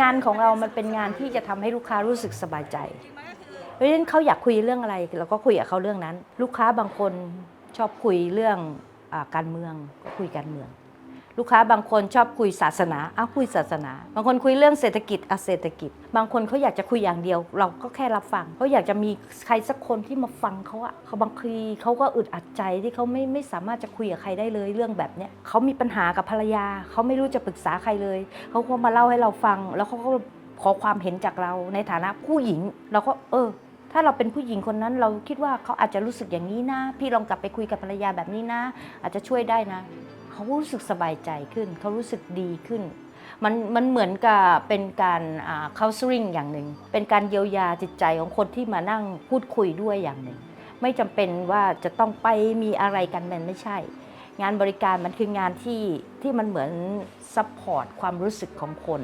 งานของเรามันเป็นงานที่จะทำให้ลูกค้ารู้สึกสบายใจ เพราะฉะนั้นเขาอยากคุยเรื่องอะไรเราก็คุยกับเขาเรื่องนั้น ลูกค้าบางคนชอบคุยเรื่องอการเมืองก็คุยการเมือง ลูกค้าบางคนชอบคุยศาสนาอ้าวคุยศาสนา บางคนคุยเรื่องเศรษฐกิจอะเศรษฐกิจ บางคนเขาอยากจะคุยอย่างเดียว เราก็แค่รับฟังเขาอยากจะมีใครสักคนที่มาฟังเขาอะเขาบางทีเขาก็อึดอัดใจที่เขาไม่ไม่สามารถจะคุยกับใครได้เลยเรื่องแบบเนี้ยเขามีปัญหากับภรรยาเขาไม่รู้จะปรึกษาใครเลยเขาก็มาเล่าให้เราฟัง แล้วเขาก็ขอความเห็นจากเราในฐานะผู้หญิงเราก็เออถ้าเราเป็นผู้หญิงคนนั้นเราคิดว่าเขาอาจจะรู้สึกอย่างนี้นะ พี่ลองกลับไปคุยกับภรรยาแบบนี้นะ อาจจะช่วยได้นะ เขารู้สึกสบายใจขึ้น เขารู้สึกดีขึ้น มันมันเหมือนกับเป็นการอ่า counseling อย่างหนึ่ง เป็นการเยียวยาจิตใจของคนที่มานั่งพูดคุยด้วยอย่างหนึ่ง ไม่จำเป็นว่าจะต้องไปมีอะไรกันมันไม่ใช่ งานบริการมันคืองานที่ที่มันเหมือนซัพพอร์ตความรู้สึกของคน